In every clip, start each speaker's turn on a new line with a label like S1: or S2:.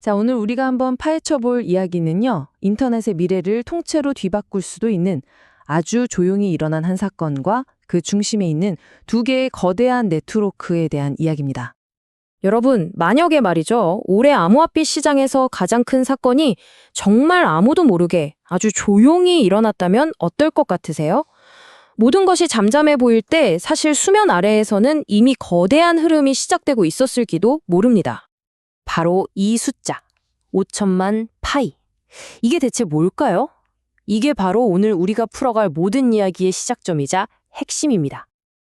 S1: 자, 오늘 우리가 한번 파헤쳐 볼 이야기는요. 인터넷의 미래를 통째로 뒤바꿀 수도 있는 아주 조용히 일어난 한 사건과 그 중심에 있는 두 개의 거대한 네트워크에 대한 이야기입니다.
S2: 여러분, 만약에 말이죠. 올해 암호화폐 시장에서 가장 큰 사건이 정말 아무도 모르게 아주 조용히 일어났다면 어떨 것 같으세요? 모든 것이 잠잠해 보일 때 사실 수면 아래에서는 이미 거대한 흐름이 시작되고 있었을지도 모릅니다. 바로 이 숫자, 5천만 파이. 이게 대체 뭘까요? 이게 바로 오늘 우리가 풀어갈 모든 이야기의 시작점이자 핵심입니다.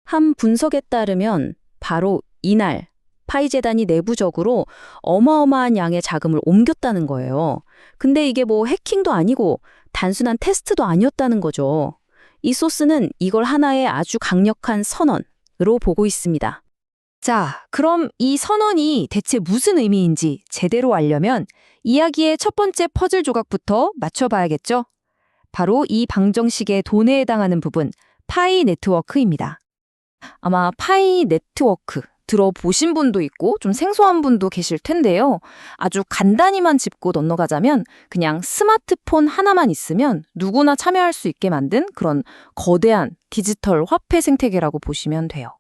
S2: 한 분석에 따르면 바로 이날 파이 재단이 내부적으로 어마어마한 양의 자금을 옮겼다는 거예요. 근데 이게 뭐 해킹도 아니고 단순한 테스트도 아니었다는 거죠. 이 소스는 이걸 하나의 아주 강력한 선언으로 보고 있습니다. 자, 그럼 이 선언이 대체 무슨 의미인지 제대로 알려면 이야기의 첫 번째 퍼즐 조각부터 맞춰봐야겠죠? 바로 이 방정식의 돈에 해당하는 부분, 파이 네트워크입니다. 아마 파이 네트워크 들어보신 분도 있고 좀 생소한 분도 계실 텐데요. 아주 간단히만 짚고 넘어가자면 그냥 스마트폰 하나만 있으면 누구나 참여할 수 있게 만든 그런 거대한 디지털 화폐 생태계라고 보시면 돼요.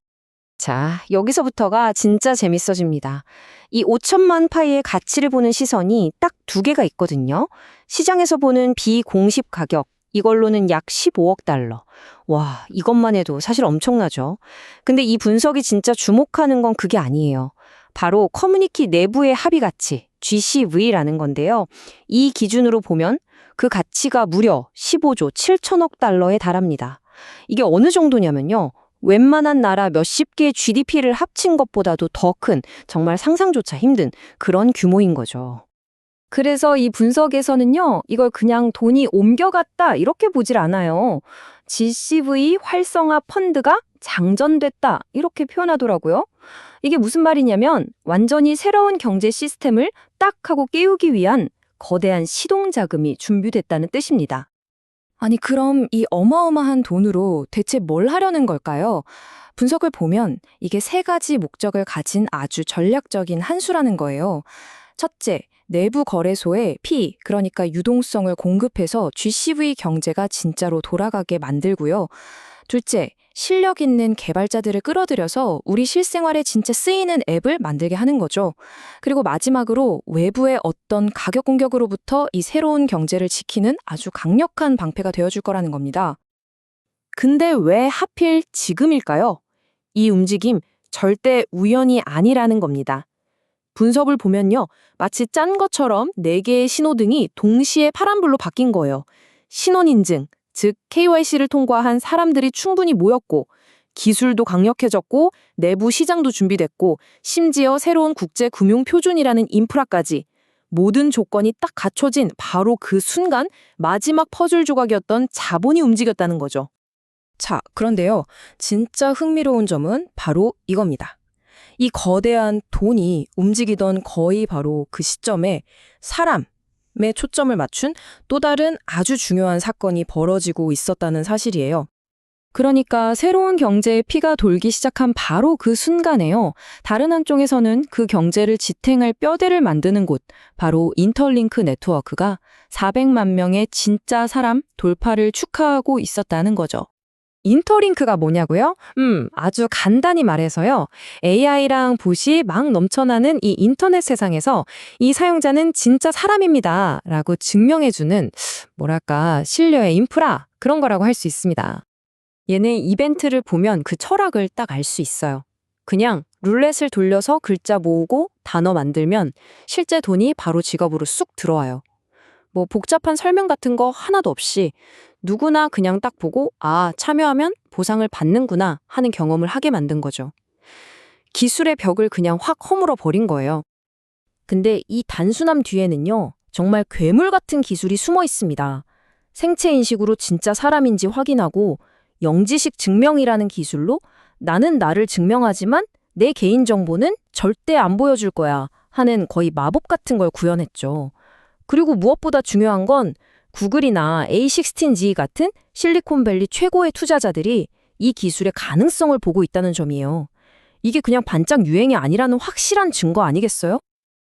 S2: 자, 여기서부터가 진짜 재밌어집니다. 이 5천만 파이의 가치를 보는 시선이 딱 두 개가 있거든요. 시장에서 보는 비공식 가격, 이걸로는 약 15억 달러. 와, 이것만 해도 사실 엄청나죠. 근데 이 분석이 진짜 주목하는 건 그게 아니에요. 바로 커뮤니티 내부의 합의 가치, GCV라는 건데요. 이 기준으로 보면 그 가치가 무려 15조 7천억 달러에 달합니다. 이게 어느 정도냐면요. 웬만한 나라 몇십 개의 GDP를 합친 것보다도 더 큰, 정말 상상조차 힘든 그런 규모인 거죠. 그래서 이 분석에서는요, 이걸 그냥 돈이 옮겨갔다, 이렇게 보질 않아요. GCV 활성화 펀드가 장전됐다, 이렇게 표현하더라고요. 이게 무슨 말이냐면, 완전히 새로운 경제 시스템을 딱 하고 깨우기 위한 거대한 시동 자금이 준비됐다는 뜻입니다. 아니, 그럼 이 어마어마한 돈으로 대체 뭘 하려는 걸까요? 분석을 보면 이게 세 가지 목적을 가진 아주 전략적인 한 수라는 거예요. 첫째, 내부 거래소에 P, 그러니까 유동성을 공급해서 GCV 경제가 진짜로 돌아가게 만들고요. 둘째, 실력 있는 개발자들을 끌어들여서 우리 실생활에 진짜 쓰이는 앱을 만들게 하는 거죠. 그리고 마지막으로 외부의 어떤 가격 공격으로부터 이 새로운 경제를 지키는 아주 강력한 방패가 되어줄 거라는 겁니다. 근데 왜 하필 지금일까요? 이 움직임 절대 우연이 아니라는 겁니다. 분석을 보면요. 마치 짠 것처럼 4개의 신호등이 동시에 파란불로 바뀐 거예요. 신원인증, 즉 KYC를 통과한 사람들이 충분히 모였고 기술도 강력해졌고 내부 시장도 준비됐고 심지어 새로운 국제 금융 표준이라는 인프라까지 모든 조건이 딱 갖춰진 바로 그 순간 마지막 퍼즐 조각이었던 자본이 움직였다는 거죠. 자, 그런데요. 진짜 흥미로운 점은 바로 이겁니다. 이 거대한 돈이 움직이던 거의 바로 그 시점에 사람에 초점을 맞춘 또 다른 아주 중요한 사건이 벌어지고 있었다는 사실이에요. 그러니까 새로운 경제의 피가 돌기 시작한 바로 그 순간에요. 다른 한쪽에서는 그 경제를 지탱할 뼈대를 만드는 곳, 바로 인터링크 네트워크가 400만 명의 진짜 사람 돌파를 축하하고 있었다는 거죠. 인터링크가 뭐냐고요? 음, 아주 간단히 말해서요. AI랑 봇이 막 넘쳐나는 이 인터넷 세상에서 이 사용자는 진짜 사람입니다. 라고 증명해주는, 뭐랄까, 신뢰의 인프라, 그런 거라고 할 수 있습니다. 얘네 이벤트를 보면 그 철학을 딱 알 수 있어요. 그냥 룰렛을 돌려서 글자 모으고 단어 만들면 실제 돈이 바로 직업으로 쑥 들어와요. 뭐 복잡한 설명 같은 거 하나도 없이 누구나 그냥 딱 보고 아, 참여하면 보상을 받는구나 하는 경험을 하게 만든 거죠. 기술의 벽을 그냥 확 허물어 버린 거예요. 근데 이 단순함 뒤에는요, 정말 괴물 같은 기술이 숨어 있습니다. 생체 인식으로 진짜 사람인지 확인하고 영지식 증명이라는 기술로 나는 나를 증명하지만 내 개인 정보는 절대 안 보여줄 거야 하는 거의 마법 같은 걸 구현했죠. 그리고 무엇보다 중요한 건 구글이나 A16Z 같은 실리콘밸리 최고의 투자자들이 이 기술의 가능성을 보고 있다는 점이에요. 이게 그냥 반짝 유행이 아니라는 확실한 증거 아니겠어요?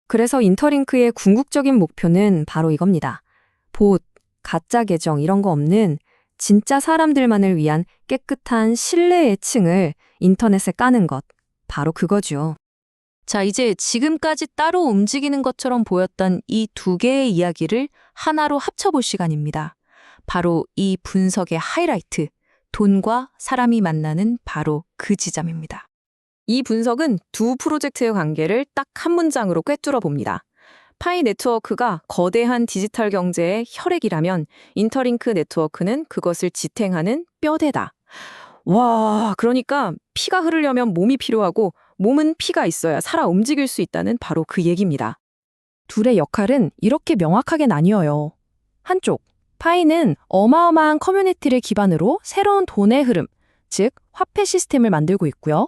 S2: 그래서 인터링크의 궁극적인 목표는 바로 이겁니다. 봇, 가짜 계정 이런 거 없는 진짜 사람들만을 위한 깨끗한 신뢰의 층을 인터넷에 까는 것. 바로 그거죠. 자, 이제 지금까지 따로 움직이는 것처럼 보였던 이 두 개의 이야기를 하나로 합쳐볼 시간입니다. 바로 이 분석의 하이라이트, 돈과 사람이 만나는 바로 그 지점입니다. 이 분석은 두 프로젝트의 관계를 딱 한 문장으로 꿰뚫어 봅니다. 파이 네트워크가 거대한 디지털 경제의 혈액이라면 인터링크 네트워크는 그것을 지탱하는 뼈대다. 와, 그러니까 피가 흐르려면 몸이 필요하고 몸은 피가 있어야 살아 움직일 수 있다는 바로 그 얘기입니다. 둘의 역할은 이렇게 명확하게 나뉘어요. 한쪽, 파이는 어마어마한 커뮤니티를 기반으로 새로운 돈의 흐름, 즉 화폐 시스템을 만들고 있고요.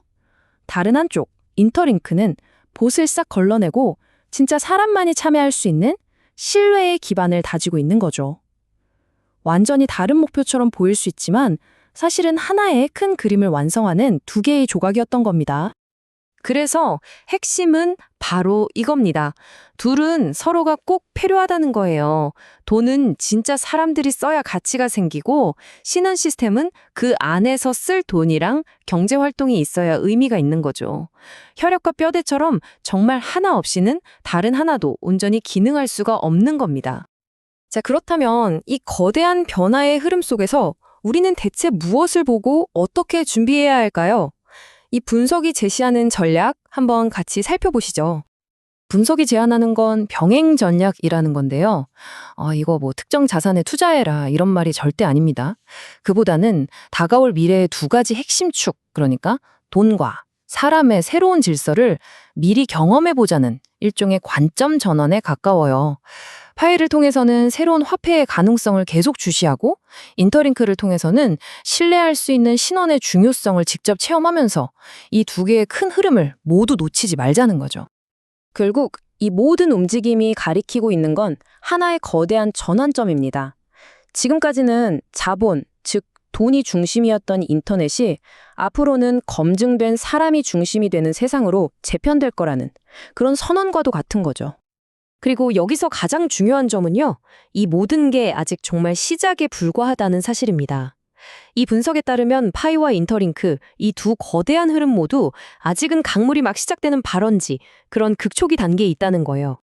S2: 다른 한쪽, 인터링크는 봇을 싹 걸러내고 진짜 사람만이 참여할 수 있는 신뢰의 기반을 다지고 있는 거죠. 완전히 다른 목표처럼 보일 수 있지만 사실은 하나의 큰 그림을 완성하는 두 개의 조각이었던 겁니다. 그래서 핵심은 바로 이겁니다. 둘은 서로가 꼭 필요하다는 거예요. 돈은 진짜 사람들이 써야 가치가 생기고 신원 시스템은 그 안에서 쓸 돈이랑 경제 활동이 있어야 의미가 있는 거죠. 혈액과 뼈대처럼 정말 하나 없이는 다른 하나도 온전히 기능할 수가 없는 겁니다. 자, 그렇다면 이 거대한 변화의 흐름 속에서 우리는 대체 무엇을 보고 어떻게 준비해야 할까요? 이 분석이 제시하는 전략 한번 같이 살펴보시죠. 분석이 제안하는 건 병행 전략이라는 건데요. 어, 이거 뭐 특정 자산에 투자해라 이런 말이 절대 아닙니다. 그보다는 다가올 미래의 두 가지 핵심 축, 그러니까 돈과 사람의 새로운 질서를 미리 경험해보자는 일종의 관점 전환에 가까워요. 파일을 통해서는 새로운 화폐의 가능성을 계속 주시하고 인터링크를 통해서는 신뢰할 수 있는 신원의 중요성을 직접 체험하면서 이 두 개의 큰 흐름을 모두 놓치지 말자는 거죠. 결국 이 모든 움직임이 가리키고 있는 건 하나의 거대한 전환점입니다. 지금까지는 자본, 즉 돈이 중심이었던 인터넷이 앞으로는 검증된 사람이 중심이 되는 세상으로 재편될 거라는 그런 선언과도 같은 거죠. 그리고 여기서 가장 중요한 점은요, 이 모든 게 아직 정말 시작에 불과하다는 사실입니다. 이 분석에 따르면 파이와 인터링크, 이 두 거대한 흐름 모두 아직은 강물이 막 시작되는 발원지, 그런 극초기 단계에 있다는 거예요.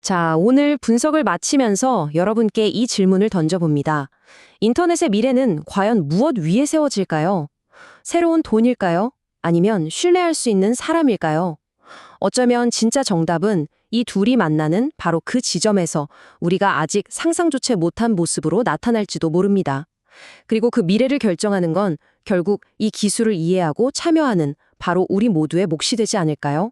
S2: 자, 오늘 분석을 마치면서 여러분께 이 질문을 던져봅니다. 인터넷의 미래는 과연 무엇 위에 세워질까요? 새로운 돈일까요? 아니면 신뢰할 수 있는 사람일까요? 어쩌면 진짜 정답은 이 둘이 만나는 바로 그 지점에서 우리가 아직 상상조차 못한 모습으로 나타날지도 모릅니다. 그리고 그 미래를 결정하는 건 결국 이 기술을 이해하고 참여하는 바로 우리 모두의 몫이 되지 않을까요?